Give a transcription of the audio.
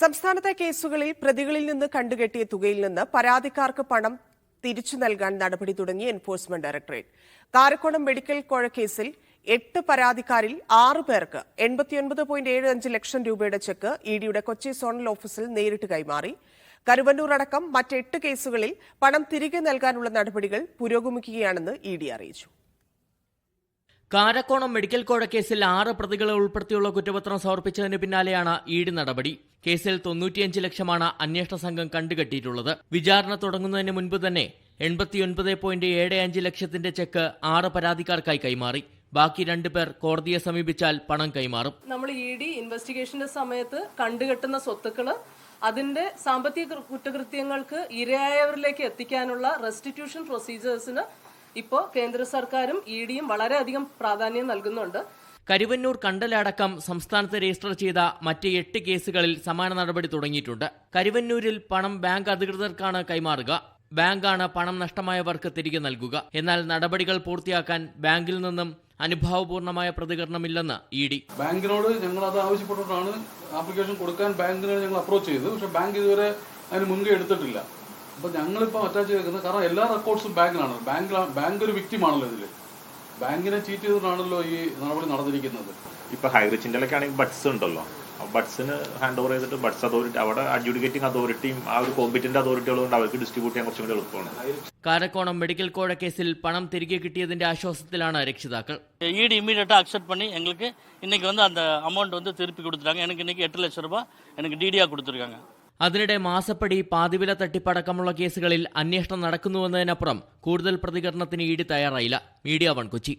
സംസ്ഥാനത്തെ കേസുകളിൽ പ്രതികളിൽ നിന്ന് കണ്ടുകെട്ടിയ തുകയിൽ നിന്ന് പരാതിക്കാർക്ക് പണം തിരിച്ചു നൽകാൻ നടപടി തുടങ്ങി എൻഫോഴ്സ്മെന്റ് ഡയറക്ടറേറ്റ്. കാരക്കോണം മെഡിക്കൽ കോഴ കേസിൽ എട്ട് പരാതിക്കാരിൽ ആറ് പേർക്ക് എൺപത്തിയൊൻപത് പോയിന്റ് ഏഴ് അഞ്ച് ലക്ഷം രൂപയുടെ ചെക്ക് ഇ ഡിയുടെ കൊച്ചി സോണൽ ഓഫീസിൽ നേരിട്ട് കൈമാറി. കരുവന്നൂർ അടക്കം മറ്റെട്ട് കേസുകളിൽ പണം തിരികെ നൽകാനുള്ള നടപടികൾ പുരോഗമിക്കുകയാണെന്ന് ഇ ഡി അറിയിച്ചു. കാരക്കോണം മെഡിക്കൽ കോഴ കേസിൽ ആറ് പ്രതികളെ ഉൾപ്പെടുത്തിയുള്ള കുറ്റപത്രം സമർപ്പിച്ചതിന് പിന്നാലെയാണ് ഈട് നടപടി. കേസിൽ തൊണ്ണൂറ്റിയഞ്ച് ലക്ഷമാണ് അന്വേഷണ സംഘം കണ്ടുകെട്ടിയിട്ടുള്ളത്. വിചാരണ തുടങ്ങുന്നതിന് മുൻപ് തന്നെ എൺപത്തിയൊൻപത് പോയിന്റ് ഏഴ് അഞ്ച് ലക്ഷത്തിന്റെ ചെക്ക് ആറ് പരാതിക്കാർക്കായി കൈമാറി. ബാക്കി രണ്ടു പേർ കോടതിയെ സമീപിച്ചാൽ പണം കൈമാറും. നമ്മൾ ഇ ഡി ഇൻവെസ്റ്റിഗേഷന്റെ സമയത്ത് കണ്ടുകെട്ടുന്ന സ്വത്തുക്കൾ അതിന്റെ സാമ്പത്തിക കുറ്റകൃത്യങ്ങൾക്ക് ഇരയായവരിലേക്ക് എത്തിക്കാനുള്ള റെസ്റ്റിറ്റ്യൂഷൻ പ്രൊസീജിയേഴ്സിന് ഇപ്പോൾ കേന്ദ്ര സർക്കാരും ഇ ഡിയും വളരെയധികം പ്രാധാന്യം നൽകുന്നുണ്ട്. കരുവന്നൂർ കണ്ടലടക്കം സംസ്ഥാനത്ത് രജിസ്റ്റർ ചെയ്ത മറ്റ് എട്ട് കേസുകളിൽ സമാന നടപടി തുടങ്ങിയിട്ടുണ്ട്. കരുവന്നൂരിൽ പണം ബാങ്ക് അധികൃതർക്കാണ് കൈമാറുക. ബാങ്കാണ് പണം നഷ്ടമായവർക്ക് തിരികെ നൽകുക. എന്നാൽ നടപടികൾ പൂർത്തിയാക്കാൻ ബാങ്കിൽ നിന്നും അനുഭാവപൂർണമായ പ്രതികരണമില്ലെന്ന് ഇ ഡി. ബാങ്കിനോട് ഞങ്ങൾ അത് ആവശ്യപ്പെട്ടിട്ടാണ് ആപ്ലിക്കേഷൻ കൊടുക്കാൻ ബാങ്കിനോട് ഞങ്ങൾ അപ്രോച്ച് ചെയ്തത്. പക്ഷെ ബാങ്ക് ഇതുവരെ അതിന് മുൻകൈ എടുത്തിട്ടില്ല. അപ്പൊ ഞങ്ങളിപ്പോൾ അറ്റാച്ച് ചെയ്തിരിക്കുന്നത് കാരണം എല്ലാ റെക്കോർഡ്സും ബാങ്കിലാണ് ബാങ്ക് ബാങ്ക് ഒരു വിക്റ്റിമാണല്ലോ ഇതിൽ ബാങ്കിനെ ചീറ്റ് ചെയ്തിട്ടാണല്ലോ ഈ നടപടി നടന്നിരിക്കുന്നത് ഇപ്പൊ ഹൈറിച്ചിൻ്റെ ആണെങ്കിൽ ബഡ്സ് ഉണ്ടല്ലോ ബഡ്സിന് ഹാൻഡ് ഓവർ ചെയ്തിട്ട് ബഡ്സ് അതോറിറ്റി അവിടെ അഡ്ജുഡിക്കേറ്റിംഗ് അതോറിറ്റിയും ആ ഒരു കോമ്പറ്റന്റ് അതോറിറ്റികളും കൊണ്ട് അവർക്ക് ഡിസ്ട്രിബ്യൂട്ട് ചെയ്യാൻ കുറച്ചും കൂടി എളുപ്പമാണ് കാരക്കോണം മെഡിക്കൽ കോഴ കേസിൽ പണം തിരികെ കിട്ടിയതിന്റെ ആശ്വാസത്തിലാണ് രക്ഷിതാക്കൾ ஈடு இமீடியட்டாக அக்செப்ட் பண்ணி எங்களுக்கு இன்னைக்கு வந்து அந்த அமௌண்ட் வந்து திருப்பி கொடுத்துட்டாங்க எனக்கு இன்னைக்கு எட்டு லட்ச ரூபாய் எனக்கு டிடியாக கொடுத்துருக்காங்க അതിനിടെ മാസപ്പടി പാതിവില തട്ടിപ്പടക്കമുള്ള കേസുകളിൽ അന്വേഷണം നടക്കുന്നുവെന്നതിനപ്പുറം കൂടുതൽ പ്രതികരണത്തിന് ഈടി തയ്യാറായില്ല. Media one Kochi.